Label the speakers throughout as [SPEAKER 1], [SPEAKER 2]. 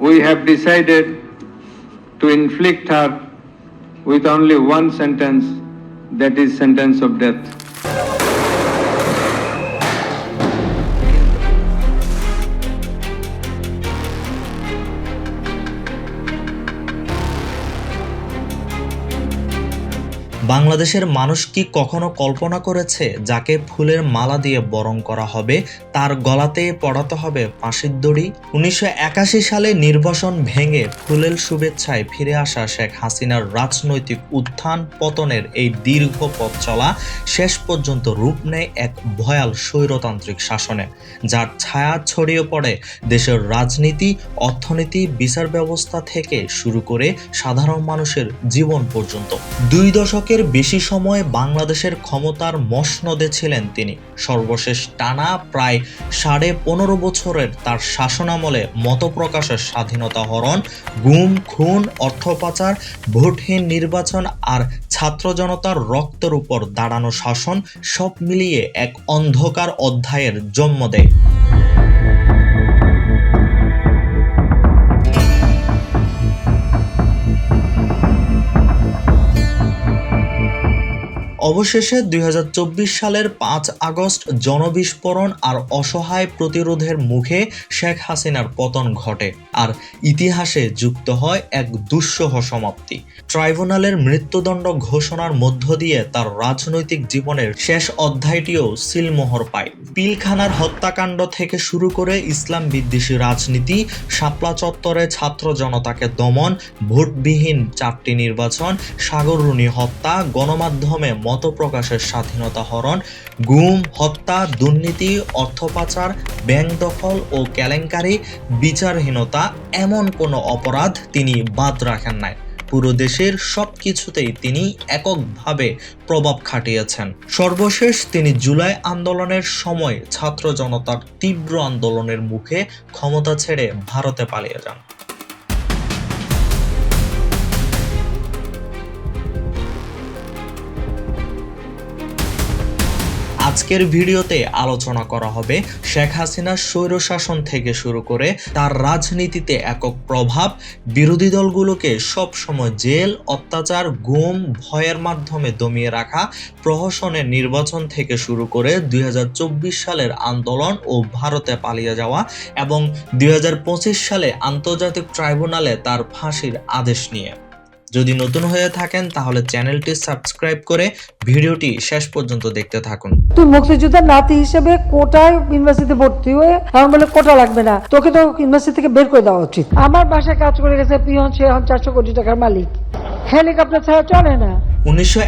[SPEAKER 1] we have decided to inflict her with only one sentence, that is sentence of death.
[SPEAKER 2] বাংলাদেশের মানুষ কি কখনো কল্পনা করেছে যাকে ফুলের মালা দিয়ে বরণ করা হবে তার গলাতে পড়াতে হবে ফাঁসির দড়ি উনিশশো সালে নির্বাসন ভেঙে ফুলের শুভেচ্ছায় ফিরে আসা শেখ হাসিনার রাজনৈতিক উত্থান পতনের এই দীর্ঘ পথ চলা শেষ পর্যন্ত রূপ নেয় এক ভয়াল স্বৈরতান্ত্রিক শাসনে যার ছায়া ছড়িয়ে পড়ে দেশের রাজনীতি অর্থনীতি বিচার ব্যবস্থা থেকে শুরু করে সাধারণ মানুষের জীবন পর্যন্ত দুই দশকের বছরের বেশি সময় বাংলাদেশের ক্ষমতার মসনদে ছিলেন তিনি সর্বশেষ টানা প্রায় সাড়ে পনেরো বছরের তার শাসনামলে মতপ্রকাশের স্বাধীনতা হরণ গুম খুন অর্থ পাচার ভোটহীন নির্বাচন আর ছাত্র জনতার রক্তের উপর দাঁড়ানো শাসন সব মিলিয়ে এক অন্ধকার অধ্যায়ের জন্ম দেয় অবশেষে দুই সালের পাঁচ আগস্ট জনবিস্ফোরণ আর অসহায় প্রতিরোধের মুখে শেখ হাসিনার পতন ঘটে আর ইতিহাসে যুক্ত হয় এক দুঃসহ সমাপ্তি ট্রাইব্যুনালের মৃত্যুদণ্ড ঘোষণার মধ্য দিয়ে তার রাজনৈতিক জীবনের শেষ অধ্যায়টিও সিলমোহর পায় পিলখানার হত্যাকাণ্ড থেকে শুরু করে ইসলাম বিদ্বেষী রাজনীতি শাপলা চত্বরে ছাত্র জনতাকে দমন ভোটবিহীন চারটি নির্বাচন সাগররুণী হত্যা গণমাধ্যমে মত প্রকাশের স্বাধীনতা হরণ গুম হত্যা দুর্নীতি অর্থ পাচার ব্যাংক দখল ও কেলেঙ্কারি বিচারহীনতা এমন কোনো অপরাধ তিনি বাদ রাখেন নাই পুরো দেশের সব কিছুতেই তিনি এককভাবে প্রভাব খাটিয়েছেন সর্বশেষ তিনি জুলাই আন্দোলনের সময় ছাত্র জনতার তীব্র আন্দোলনের মুখে ক্ষমতা ছেড়ে ভারতে পালিয়ে যান আজকের ভিডিওতে আলোচনা করা হবে শেখ হাসিনার স্বৈরশাসন থেকে শুরু করে তার রাজনীতিতে একক প্রভাব বিরোধী দলগুলোকে সবসময় জেল অত্যাচার গুম ভয়ের মাধ্যমে দমিয়ে রাখা প্রহসনের নির্বাচন থেকে শুরু করে দুই সালের আন্দোলন ও ভারতে পালিয়ে যাওয়া এবং দুই সালে আন্তর্জাতিক ট্রাইব্যুনালে তার ফাঁসির আদেশ নিয়ে যদি নতুন হয়ে থাকেন তাহলে চ্যানেলটি সাবস্ক্রাইব করে ভিডিওটি শেষ পর্যন্ত দেখতে থাকুন তুই মুক্তিযোদ্ধার নাতি হিসেবে কোটায় ইউনিভার্সিটিতে ভর্তি হয়ে এখন বলে কোটা লাগবে না তোকে তো ইউনিভার্সিটি থেকে বের করে দেওয়া উচিত আমার বাসায় কাজ করে গেছে পিয়ন সে এখন চারশো কোটি টাকার মালিক হেলিকপ্টার ছাড়া চলে না উনিশশো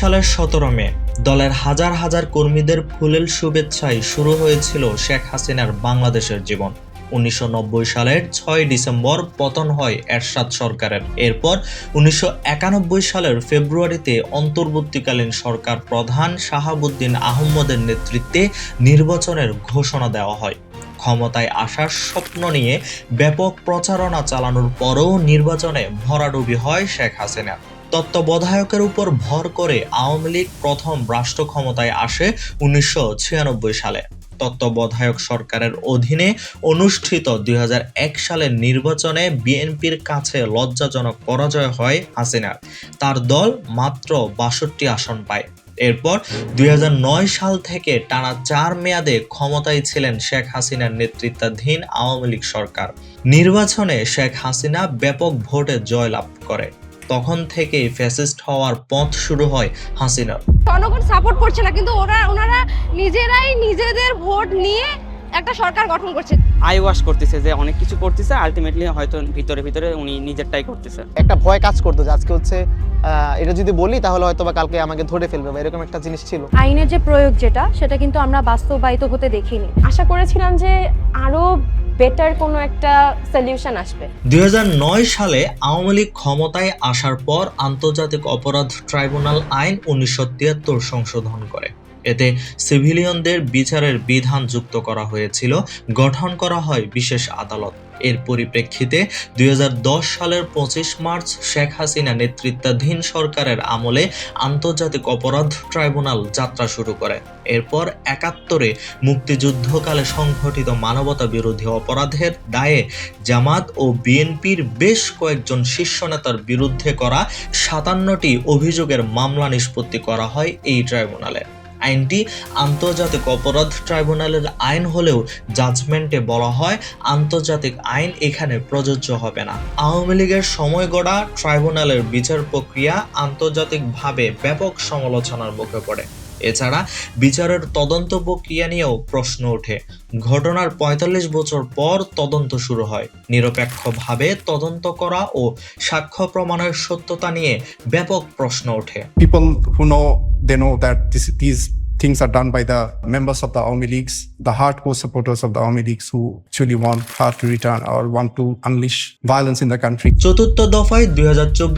[SPEAKER 2] সালের সতেরো মে দলের হাজার হাজার কর্মীদের ফুলেল শুভেচ্ছায় শুরু হয়েছিল শেখ হাসিনার বাংলাদেশের জীবন উনিশশো সালের ছয় ডিসেম্বর পতন হয় এরশাদ সরকারের এরপর উনিশশো সালের ফেব্রুয়ারিতে অন্তর্বর্তীকালীন সরকার প্রধান শাহাবুদ্দিন আহম্মদের নেতৃত্বে নির্বাচনের ঘোষণা দেওয়া হয় ক্ষমতায় আসার স্বপ্ন নিয়ে ব্যাপক প্রচারণা চালানোর পরও নির্বাচনে ভরাডুবি হয় শেখ হাসিনা তত্ত্বাবধায়কের উপর ভর করে আওয়ামী লীগ প্রথম রাষ্ট্র ক্ষমতায় আসে উনিশশো সালে তত্ত্বাবধায়ক সরকারের অধীনে অনুষ্ঠিত দুই সালের নির্বাচনে বিএনপির কাছে লজ্জাজনক পরাজয় হয় হাসিনার তার দল মাত্র বাষট্টি আসন পায় এরপর দুই সাল থেকে টানা চার মেয়াদে ক্ষমতায় ছিলেন শেখ হাসিনার নেতৃত্বাধীন আওয়ামী লীগ সরকার নির্বাচনে শেখ হাসিনা ব্যাপক ভোটে জয়লাভ করে তখন থেকে ফ্যাসিস্ট হওয়ার পথ শুরু হয় হাসিনার
[SPEAKER 3] জনগণ সাপোর্ট করছে না কিন্তু ওরা ওনারা নিজেরাই নিজেদের ভোট নিয়ে একটা সরকার গঠন করছে
[SPEAKER 4] আই ওয়াশ করতেছে যে অনেক কিছু করতেছে আলটিমেটলি হয়তো ভিতরে ভিতরে উনি নিজেরটাই করতেছে
[SPEAKER 5] একটা ভয় কাজ করতো যে আজকে হচ্ছে এটা যদি বলি তাহলে হয়তো বা কালকে আমাকে ধরে ফেলবে বা
[SPEAKER 6] এরকম একটা জিনিস ছিল
[SPEAKER 7] আইনের যে প্রয়োগ যেটা সেটা কিন্তু আমরা বাস্তবায়িত হতে দেখিনি
[SPEAKER 8] আশা করেছিলাম যে আরো বেটার কোনো একটা সলিউশন আসবে
[SPEAKER 2] দুই সালে আওয়ামী লীগ ক্ষমতায় আসার পর আন্তর্জাতিক অপরাধ ট্রাইব্যুনাল আইন উনিশশো সংশোধন করে এতে সিভিলিয়নদের বিচারের বিধান যুক্ত করা হয়েছিল গঠন করা হয় বিশেষ আদালত এর পরিপ্রেক্ষিতে দুই সালের পঁচিশ মার্চ শেখ হাসিনা নেতৃত্বাধীন সরকারের আমলে আন্তর্জাতিক অপরাধ ট্রাইব্যুনাল যাত্রা শুরু করে এরপর একাত্তরে মুক্তিযুদ্ধকালে সংঘটিত মানবতা বিরোধী অপরাধের দায়ে জামাত ও বিএনপির বেশ কয়েকজন শীর্ষ নেতার বিরুদ্ধে করা সাতান্নটি অভিযোগের মামলা নিষ্পত্তি করা হয় এই ট্রাইব্যুনালে আইনটি আন্তর্জাতিক অপরাধ ট্রাইব্যুনালের আইন হলেও জাজমেন্টে বলা হয় আন্তর্জাতিক আইন এখানে প্রযোজ্য হবে না আওয়ামী লীগের সময় গড়া ট্রাইব্যুনালের বিচার প্রক্রিয়া আন্তর্জাতিকভাবে ব্যাপক সমালোচনার মুখে পড়ে এছাড়া বিচারের তদন্ত প্রক্রিয়া নিয়েও প্রশ্ন ওঠে ঘটনার ৪৫ বছর পর তদন্ত শুরু হয় নিরপেক্ষভাবে তদন্ত করা ও সাক্ষ্য প্রমাণের সত্যতা নিয়ে ব্যাপক প্রশ্ন ওঠে people who know they know that this things are done by the members of the Army Leagues, the hardcore supporters of the Army Leagues who actually want her to return or want to unleash violence in the country. চতুর্থ দফায়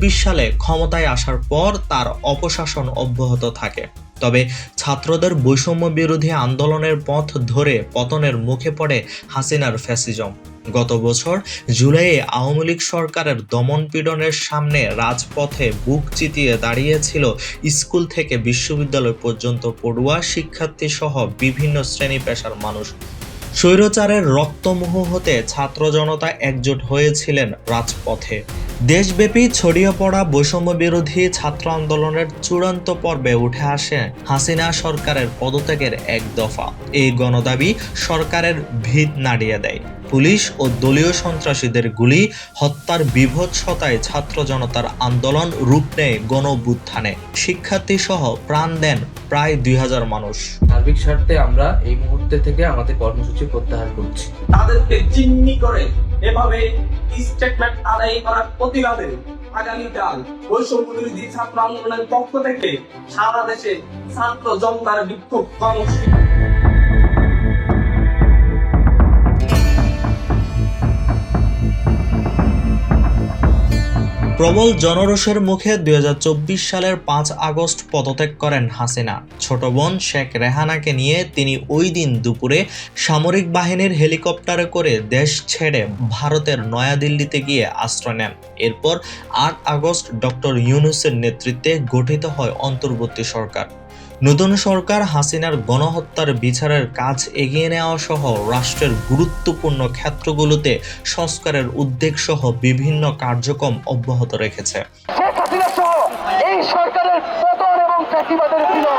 [SPEAKER 2] দুই সালে ক্ষমতায় আসার পর তার অপশাসন অব্যাহত থাকে তবে ছাত্রদের বৈষম্য বিরোধী আন্দোলনের পথ ধরে পতনের মুখে পড়ে হাসিনার ফ্যাসিজম গত বছর জুলাইয়ে আওয়ামী লীগ সরকারের দমনপীড়নের সামনে রাজপথে বুক চিতিয়ে দাঁড়িয়েছিল স্কুল থেকে বিশ্ববিদ্যালয় পর্যন্ত পড়ুয়া শিক্ষার্থী সহ বিভিন্ন শ্রেণী পেশার মানুষ স্বৈরচারের রক্তমোহ হতে ছাত্র জনতা একজোট হয়েছিলেন রাজপথে দেশব্যাপী ছড়িয়ে পড়া বৈষম্য বিরোধী ছাত্র আন্দোলনের চূড়ান্ত পর্বে উঠে আসে হাসিনা সরকারের পদত্যাগের এক দফা এই গণদাবি সরকারের ভিত নাড়িয়ে দেয় পুলিশ ও দলীয় সন্ত্রাসীদের গুলি হত্যার বিভৎসতায় ছাত্র জনতার আন্দোলন রূপ নেয় গণ শিক্ষার্থী সহ প্রাণ দেন প্রায় দুই হাজার মানুষ সার্বিক স্বার্থে আমরা এই মুহূর্তে থেকে আমাদের কর্মসূচি প্রত্যাহার করছি তাদেরকে চিহ্নি করে এভাবে স্টেটমেন্ট আদায় করার প্রতিবাদে আগামীকাল বৈষম্য বিরোধী ছাত্র আন্দোলনের পক্ষ থেকে সারা দেশে ছাত্র জনতার বিক্ষোভ কর্মসূচি প্রবল জনরোষের মুখে দুই সালের পাঁচ আগস্ট পদত্যাগ করেন হাসিনা ছোট বোন শেখ রেহানাকে নিয়ে তিনি ওই দিন দুপুরে সামরিক বাহিনীর হেলিকপ্টারে করে দেশ ছেড়ে ভারতের নয়াদিল্লিতে গিয়ে আশ্রয় নেন এরপর আট আগস্ট ডক্টর ইউনুসের নেতৃত্বে গঠিত হয় অন্তর্বর্তী সরকার নতুন সরকার হাসিনার গণহত্যার বিচারের কাজ এগিয়ে নেওয়া সহ রাষ্ট্রের গুরুত্বপূর্ণ ক্ষেত্রগুলোতে সংস্কারের উদ্বেগ সহ বিভিন্ন কার্যক্রম অব্যাহত রেখেছে এই সরকারের এবং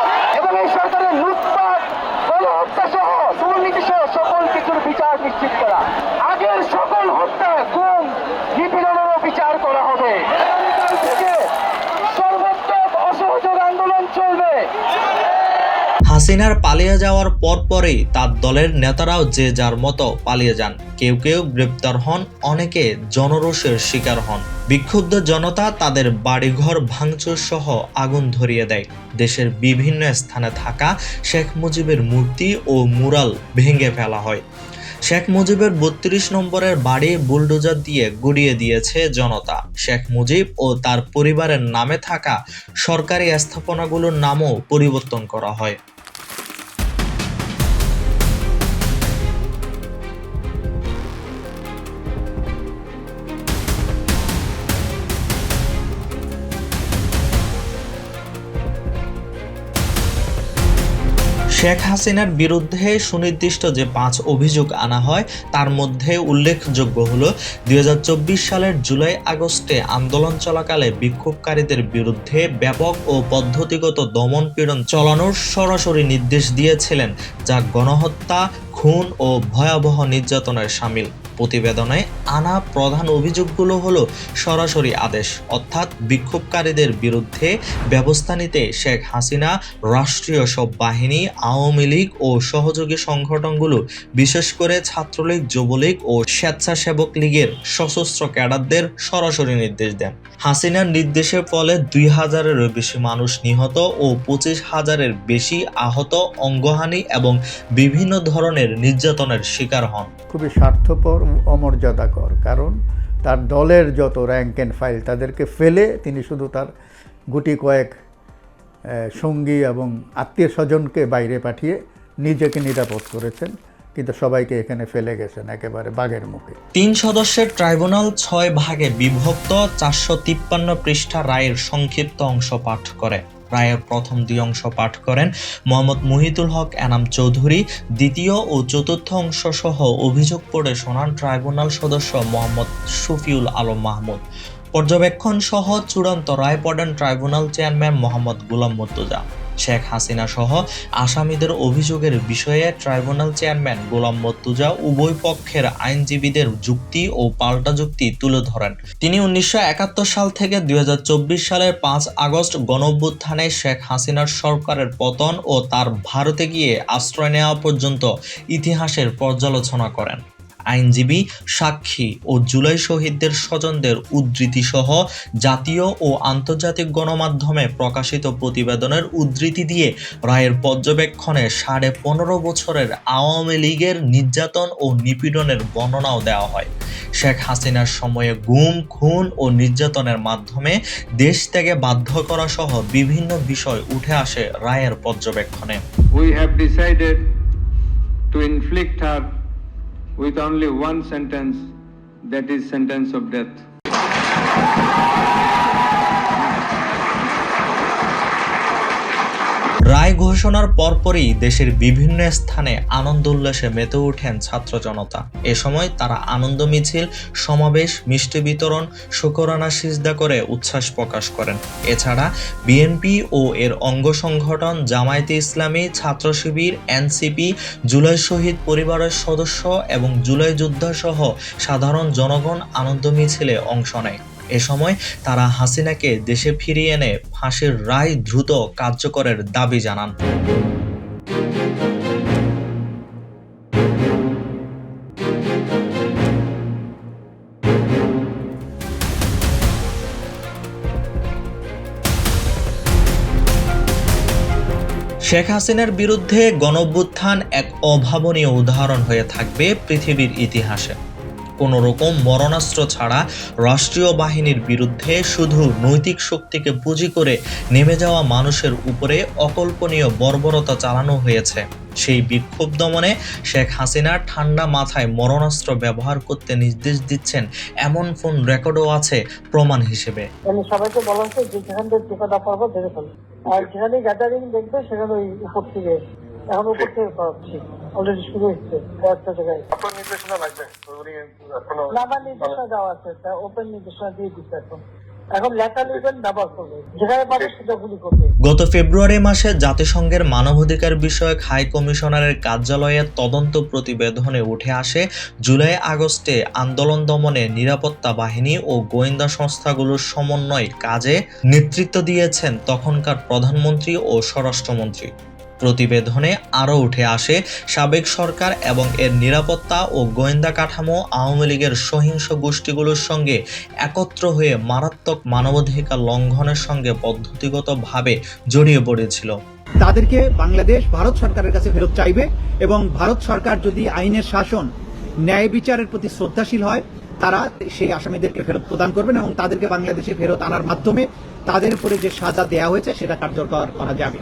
[SPEAKER 2] হাসিনার পালিয়ে যাওয়ার পরপরই তার দলের নেতারাও যে যার মতো পালিয়ে যান কেউ কেউ গ্রেপ্তার হন অনেকে জনরোষের শিকার হন বিক্ষুব্ধ জনতা তাদের বাড়িঘর ভাঙচুর সহ আগুন ধরিয়ে দেয় দেশের বিভিন্ন স্থানে থাকা শেখ মুজিবের মূর্তি ও মুরাল ভেঙে ফেলা হয় শেখ মুজিবের বত্রিশ নম্বরের বাড়ি বুলডোজার দিয়ে গুড়িয়ে দিয়েছে জনতা শেখ মুজিব ও তার পরিবারের নামে থাকা সরকারি স্থাপনাগুলোর নামও পরিবর্তন করা হয় শেখ হাসিনার বিরুদ্ধে সুনির্দিষ্ট যে পাঁচ অভিযোগ আনা হয় তার মধ্যে উল্লেখযোগ্য হল দুই সালের জুলাই আগস্টে আন্দোলন চলাকালে বিক্ষোভকারীদের বিরুদ্ধে ব্যাপক ও পদ্ধতিগত দমন পীড়ন চলানোর সরাসরি নির্দেশ দিয়েছিলেন যা গণহত্যা খুন ও ভয়াবহ নির্যাতনের সামিল প্রতিবেদনে আনা প্রধান অভিযোগগুলো হলো সরাসরি আদেশ অর্থাৎ বিক্ষোভকারীদের বিরুদ্ধে ব্যবস্থা নিতে শেখ হাসিনা রাষ্ট্রীয় সব বাহিনী আওয়ামী লীগ ও সহযোগী সংগঠনগুলো বিশেষ করে ছাত্রলীগ যুবলীগ ও স্বেচ্ছাসেবক লীগের সশস্ত্র ক্যাডারদের সরাসরি নির্দেশ দেন হাসিনার নির্দেশের ফলে দুই হাজারেরও বেশি মানুষ নিহত ও পঁচিশ হাজারের বেশি আহত অঙ্গহানি এবং বিভিন্ন ধরনের নির্যাতনের শিকার হন খুবই স্বার্থপর অমর্যাদাকর কারণ তার দলের যত র্যাঙ্ক অ্যান্ড ফাইল তাদেরকে ফেলে তিনি শুধু তার গুটি কয়েক সঙ্গী এবং আত্মীয় স্বজনকে বাইরে পাঠিয়ে নিজেকে নিরাপদ করেছেন কিন্তু সবাইকে এখানে ফেলে গেছেন একেবারে বাঘের মুখে তিন সদস্যের ট্রাইব্যুনাল ছয় ভাগে বিভক্ত চারশো তিপ্পান্ন পৃষ্ঠা রায়ের সংক্ষিপ্ত অংশ পাঠ করে প্রায় প্রথম দুই অংশ পাঠ করেন মোহাম্মদ মুহিতুল হক এনাম চৌধুরী দ্বিতীয় ও চতুর্থ অংশ সহ অভিযোগ পড়ে শোনান ট্রাইব্যুনাল সদস্য মোহাম্মদ শফিউল আলম মাহমুদ পর্যবেক্ষণ সহ চূড়ান্ত রায় পড়েন ট্রাইব্যুনাল চেয়ারম্যান মোহাম্মদ গুলাম মুর্তজা শেখ হাসিনা সহ আসামিদের অভিযোগের বিষয়ে ট্রাইব্যুনাল চেয়ারম্যান গোলাম মর্তুজা উভয় পক্ষের আইনজীবীদের যুক্তি ও পাল্টা যুক্তি তুলে ধরেন তিনি উনিশশো সাল থেকে দুই সালের পাঁচ আগস্ট গণঅভ্যুত্থানে শেখ হাসিনার সরকারের পতন ও তার ভারতে গিয়ে আশ্রয় নেওয়া পর্যন্ত ইতিহাসের পর্যালোচনা করেন আইনজীবী সাক্ষী ও জুলাই শহীদদের স্বজনদের উদ্ধৃতিসহ জাতীয় ও আন্তর্জাতিক গণমাধ্যমে প্রকাশিত প্রতিবেদনের উদ্ধৃতি দিয়ে রায়ের পর্যবেক্ষণে সাড়ে পনেরো বছরের আওয়ামী লীগের নির্যাতন ও নিপীড়নের বর্ণনাও দেওয়া হয় শেখ হাসিনার সময়ে গুম খুন ও নির্যাতনের মাধ্যমে দেশ থেকে বাধ্য করা সহ বিভিন্ন বিষয় উঠে আসে রায়ের পর্যবেক্ষণে we have decided to inflict with only one sentence, that is sentence of death. রায় ঘোষণার পরপরই দেশের বিভিন্ন স্থানে আনন্দ উল্লাসে মেতে ওঠেন ছাত্র জনতা এ সময় তারা আনন্দ মিছিল সমাবেশ মিষ্টি বিতরণ শুকরানা সিজদা করে উচ্ছ্বাস প্রকাশ করেন এছাড়া বিএনপি ও এর অঙ্গ সংগঠন জামায়াতে ইসলামী ছাত্র শিবির এনসিপি জুলাই শহীদ পরিবারের সদস্য এবং জুলাই যোদ্ধাসহ সাধারণ জনগণ আনন্দ মিছিলে অংশ নেয় এ সময় তারা হাসিনাকে দেশে ফিরিয়ে এনে ফাঁসির রায় দ্রুত কার্যকরের দাবি জানান শেখ হাসিনার বিরুদ্ধে গণভ্যুত্থান এক অভাবনীয় উদাহরণ হয়ে থাকবে পৃথিবীর ইতিহাসে কোনো রকম মরণাস্ত্র ছাড়া রাষ্ট্রীয় বাহিনীর বিরুদ্ধে শুধু নৈতিক শক্তিকে পুঁজি করে নেমে যাওয়া মানুষের উপরে অকল্পনীয় বর্বরতা চালানো হয়েছে সেই বিক্ষোভ দমনে শেখ হাসিনা ঠান্ডা মাথায় মরণাস্ত্র ব্যবহার করতে নির্দেশ দিচ্ছেন এমন ফোন রেকর্ডও আছে প্রমাণ হিসেবে মানে সবাইকে বলা হচ্ছে যেখান আর যেখানে গ্যাদারিং দেখবে সেখানে ওই থেকে অলরেডি শুরু হয়েছে কয়েকটা জায়গায় ওপেন নির্দেশনা লাগবে নাম্বার নির্দেশনা দেওয়া আছে তা ওপেন নির্দেশনা দিয়ে দিচ্ছে এখন গত ফেব্রুয়ারি মাসে জাতিসংঘের মানবাধিকার বিষয়ক হাই কমিশনারের কার্যালয়ের তদন্ত প্রতিবেদনে উঠে আসে জুলাই আগস্টে আন্দোলন দমনে নিরাপত্তা বাহিনী ও গোয়েন্দা সংস্থাগুলোর সমন্বয় কাজে নেতৃত্ব দিয়েছেন তখনকার প্রধানমন্ত্রী ও স্বরাষ্ট্রমন্ত্রী প্রতিবেদনে আরও উঠে আসে সাবেক সরকার এবং এর নিরাপত্তা ও গোয়েন্দা কাঠামো আওয়ামী লীগের সহিংস গোষ্ঠীগুলোর সঙ্গে একত্র হয়ে মারাত্মক মানবাধিকার লঙ্ঘনের সঙ্গে পদ্ধতিগতভাবে জড়িয়ে পড়েছিল তাদেরকে বাংলাদেশ ভারত সরকারের কাছে ফেরত চাইবে এবং ভারত সরকার যদি আইনের শাসন ন্যায় বিচারের প্রতি শ্রদ্ধাশীল হয় তারা সেই আসামিদেরকে ফেরত প্রদান করবেন এবং তাদেরকে বাংলাদেশে ফেরত আনার মাধ্যমে তাদের উপরে যে সাজা দেওয়া হয়েছে সেটা কার্যকর করা যাবে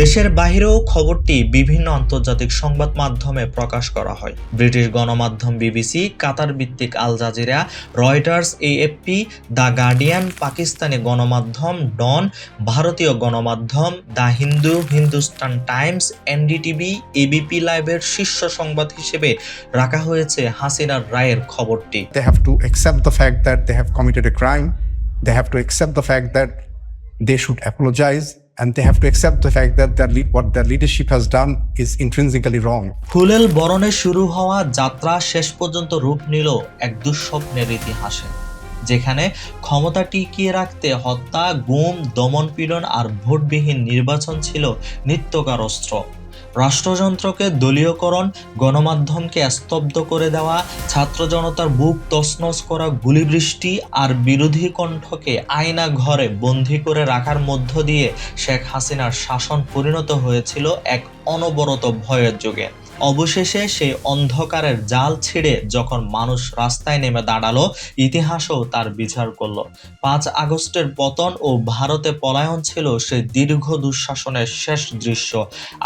[SPEAKER 2] দেশের বাহিরেও খবরটি বিভিন্ন আন্তর্জাতিক সংবাদ মাধ্যমে প্রকাশ করা হয় ব্রিটিশ গণমাধ্যম বিবিসি কাতার ভিত্তিক Al Jazeera Reuters AFP the Guardian Pakistani গণমাধ্যম ডন ভারতীয় গণমাধ্যম the Hindu Hindustan Times NDTV ABP লাইভের শীর্ষ সংবাদ হিসেবে রাখা হয়েছে হাসিনার রায়ের খবরটি they have to accept the fact that they have committed a crime they have to accept the fact that they should apologise and they have to accept the fact that their lead, what their leadership has done is intrinsically wrong. ফুলেল বরণে শুরু হওয়া যাত্রা শেষ পর্যন্ত রূপ নিল এক দুঃস্বপ্নের ইতিহাসে যেখানে ক্ষমতা টিকিয়ে রাখতে হত্যা গুম দমনপীড়ন আর ভোটবিহীন নির্বাচন ছিল নিত্যকার অস্ত্র রাষ্ট্রযন্ত্রকে দলীয়করণ গণমাধ্যমকে স্তব্ধ করে দেওয়া ছাত্র জনতার বুক তসনস করা গুলিবৃষ্টি আর বিরোধী কণ্ঠকে আয়না ঘরে বন্দি করে রাখার মধ্য দিয়ে শেখ হাসিনার শাসন পরিণত হয়েছিল এক অনবরত ভয়ের যুগে অবশেষে সেই অন্ধকারের জাল ছিঁড়ে যখন মানুষ রাস্তায় নেমে দাঁড়ালো ইতিহাসও তার বিচার করল পাঁচ আগস্টের পতন ও ভারতে পলায়ন ছিল সেই দীর্ঘ দুঃশাসনের শেষ দৃশ্য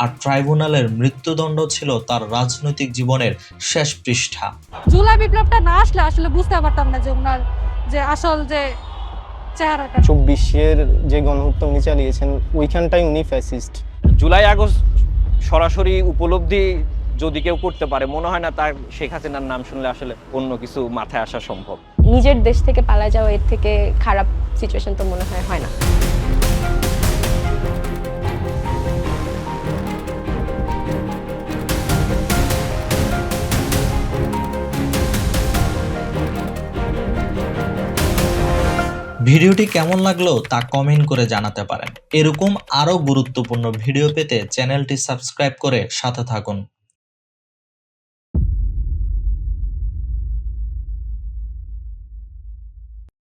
[SPEAKER 2] আর ট্রাইব্যুনালের মৃত্যুদণ্ড ছিল তার রাজনৈতিক জীবনের শেষ পৃষ্ঠা জুলাই বিপ্লবটা না আসলে আসলে বুঝতে পারতাম না যে ওনার যে আসল যে চেহারাটা চব্বিশের যে গণহত্যা উনি চালিয়েছেন ওইখানটাই উনি ফ্যাসিস্ট জুলাই আগস্ট সরাসরি উপলব্ধি যদি কেউ করতে পারে মনে হয় না তার শেখ হাসিনার নাম শুনলে আসলে অন্য কিছু মাথায় আসা সম্ভব নিজের দেশ থেকে পালা যাওয়া এর থেকে খারাপ সিচুয়েশন তো মনে হয় হয় না ভিডিওটি কেমন লাগলো তা কমেন্ট করে জানাতে পারেন এরকম আরও গুরুত্বপূর্ণ ভিডিও পেতে চ্যানেলটি সাবস্ক্রাইব করে সাথে থাকুন